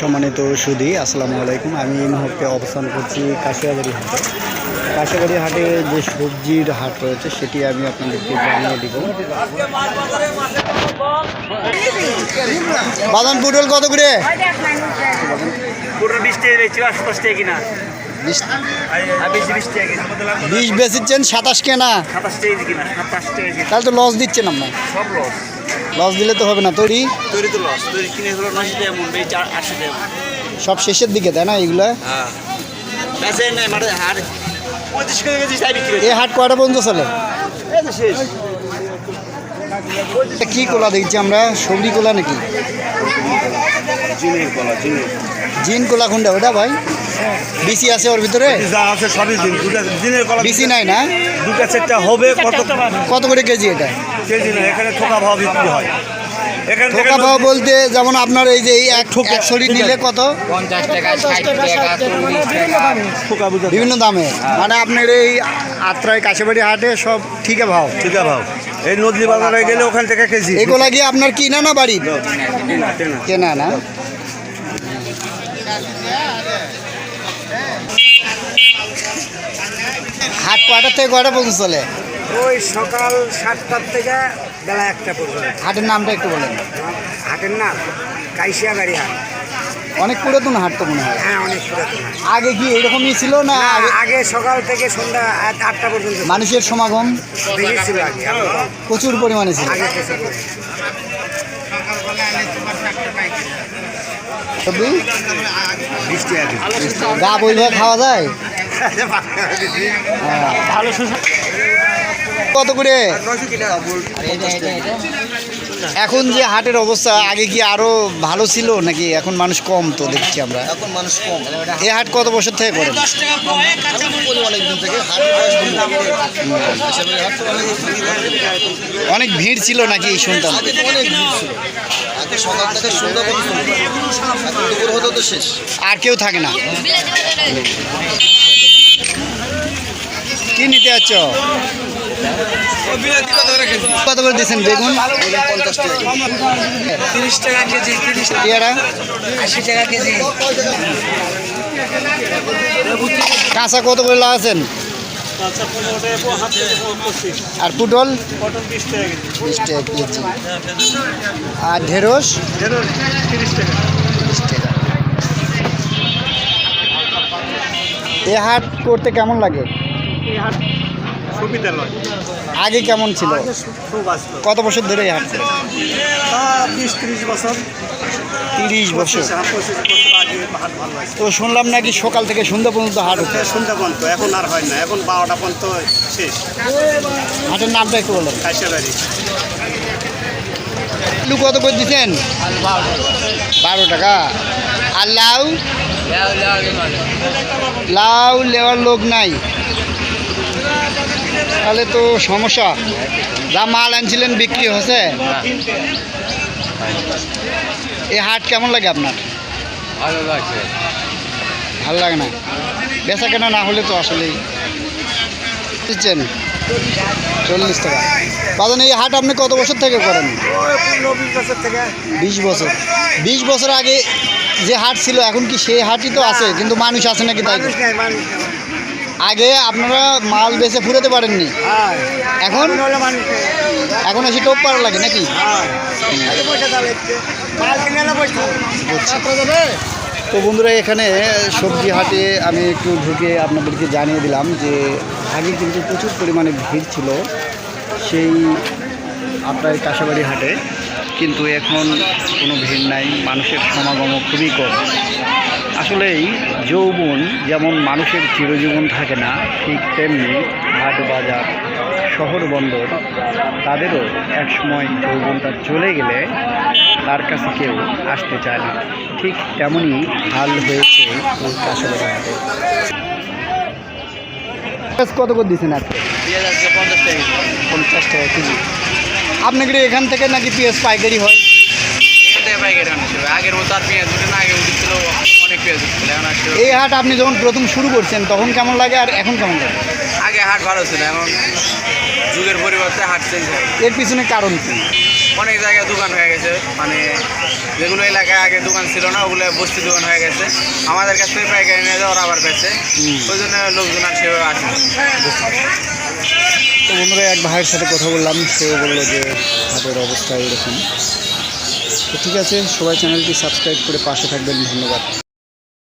সম্মানিত সুদী আসসালামু আলাইকুম। আমি এই মুহূর্তে অবস্থান করছি কাশিয়াবাড়ি হাটে। কাশিয়াবাড়ি হাটে যে সবজির হাট রয়েছে সেটি আমি আপনাদেরকে জানিয়ে দিব। বাদাম পুটল কত করে? বিশ বেচিচ্ছেন সাতাশ কিনা। তাহলে তো লস দিচ্ছেন আপনার সব লস লস দিলে তো হবে না তৈরি? তৈরি তো লস তৈরি কিনে হলো নশো টাকা মন বেচি আশি টাকা সব শেষের দিকে তাই না এগুলা? হ্যাঁ। মানে করে কেজি চাই বিক্রি এই হাট কয়টা পর্যন্ত চলে? শেষ। কি কোলা দেখছি আমরা? সবজি কোলা নাকি? কলা জিন কোলা কোনটা ওটা ভাই? বিসি আছে ওর ভিতরে? যা আছে সবই দিন। দুটা দিনের কলা বিসি নাই না? দুটা চারটা হবে কত কত করে কেজি এটা? কেজি না এখানে ঠোকা ভাব বিক্রি হয়। এখানে ঠোকা পাওয়া বলতে যেমন আপনার এই যে এই এক ঠোকা, এক ছড়ি নিলে কত? পঞ্চাশ টাকা ষাট টাকা চল্লিশ টাকা। ঠোকা বুঝা বিভিন্ন দামে। মানে আপনার এই আত্রাই কাছেবাড়ি হাটে সব ঠিক ভাও ঠিকা ভাও এই নদী বাজারে গেলে ওখান থেকে কেজি। এগুলা গিয়ে আপনার কিনা না বাড়ি। কেনা না? হাট কয়টা থেকে কয়টা পর্যন্ত চলে? ওই সকাল সাতটার থেকে বেলা একটা পর্যন্ত। হাটের নামটা একটু বলেন। হাটের নাম কাইসিয়া গাড়ি হাট। অনেক পুরাতন হাট তো মনে হয়। হ্যাঁ অনেক পুরাতন আগে কি এরকমই ছিল না আগে সকাল থেকে সন্ধ্যা আট- আটটা পর্যন্ত মানুষের সমাগম? বেশি ছিল আগে প্রচুর পরিমাণে ছিল। আগে গা বইভাবে খাওয়া যায়। কত করে? এখন যে হাটের অবস্থা আগে কি আরও ভালো ছিল নাকি? এখন মানুষ কম তো দেখছি আমরা। এখন মানুষ কম। এই হাট কত বছর থেকে করে। অনেক- ভিড় ছিল নাকি শুনতাম? আর কেউ থাকে না। কি নিতে যাচ্ছ? কত করে দিয়েছেন বেগুন? পঞ্চাশ টাকা তিরিশ টাকা কেজি তিরিশ পেয়ারা? আশি টাকা কেজি। কাঁচা কত করে লাগাচ্ছেন আর পুটল? বিশ টাকা কেজি। আর ঢেঁড়স? টাকা। এ হাট করতে কেমন লাগে? সুবিধা আগে কেমন ছিল? খুব কত বছর ধরে এই হাট করে তা বিশ ত্রিশ বছর। তিরিশ বছর। হ্যাঁ, তো শুনলাম নাকি সকাল থেকে সন্ধ্যা পর্যন্ত হাট হতো সন্ধ্যা পর্যন্ত এখন আর হয় না। এখন বারোটা পর্যন্ত শেষ। হাটের নামটা একটু বলেন। আলু কত করে দিচ্ছেন? বারো টাকা। আর লাউ। লাউ লেওয়ার লোক নাই। তাহলে তো সমস্যা। যা মাল আনছিলেন বিক্রি হচ্ছে এই হাট কেমন লাগে আপনার? ভালো লাগছে। ভালো লাগে না? বেচা কেনা না হলে তো আসলেই দিচ্ছেন। চল্লিশ টাকা। বাজান এই হাট আপনি কত বছর থেকে করেন? বিশ বছর। বিশ বছর আগে যে হাট ছিল এখন কি সেই হাটই তো আছে কিন্তু মানুষ আছে নাকি তাই আগে আপনারা মাল বেচে ফুরাতে পারেননি। হ্যাঁ। এখন? এখন এসে টোপ পাড়া লাগে নাকি? হ্যাঁ। তো বন্ধুরা এখানে সবজি হাটে আমি একটু ঢুকে আপনাদেরকে জানিয়ে দিলাম যে আগে কিন্তু প্রচুর পরিমাণে ভিড় ছিল সেই আপনার কাঁসাবাড়ি হাটে। কিন্তু এখন কোনো ভিড় নাই মানুষের সমাগমও খুবই কম। আসলেই যৌবন যেমন মানুষের চিরজীবন থাকে না ঠিক তেমনি হাট বাজার শহর বন্দর তাদেরও একসময় যৌবনটা চলে গেলে তার কাছে কেউ আসতে চায় না। ঠিক তেমনই হাল হয়েছে কাঁসাবাড়ি কত করে দিচ্ছেন আজকে? পঞ্চাশ টাকা পঞ্চাশ টাকা কেজি। আপনাকে এখান থেকে নাকি পেঁয়াজ পাইকারি হয়? এখান থেকে পাইকারি আর পেঁয়াজ উঠে না আগে উঠেছিল এই হাট আপনি যখন প্রথম শুরু করছেন তখন কেমন লাগে আর এখন কেমন লাগে? আগে হাট ভালো ছিল এখন যুগের পরিবর্তে হাট চেঞ্জ হয় এর পিছনে কারণ কি? অনেক জায়গায় দোকান হয়ে গেছে মানে যেগুলো এলাকায় আগে দোকান ছিল না ওগুলো বস্তি দোকান হয়ে গেছে। আমাদের কাছ থেকে পাইকারি নিয়ে যায় ওরা আবার পেয়েছে ওই জন্য লোকজন আর সেভাবে আসে তো বন্ধুরা এক ভাইয়ের সাথে কথা বললাম সেও বলল যে হাটের অবস্থা এরকম। তো ঠিক আছে সবাই চ্যানেলটি সাবস্ক্রাইব করে পাশে থাকবেন ধন্যবাদ।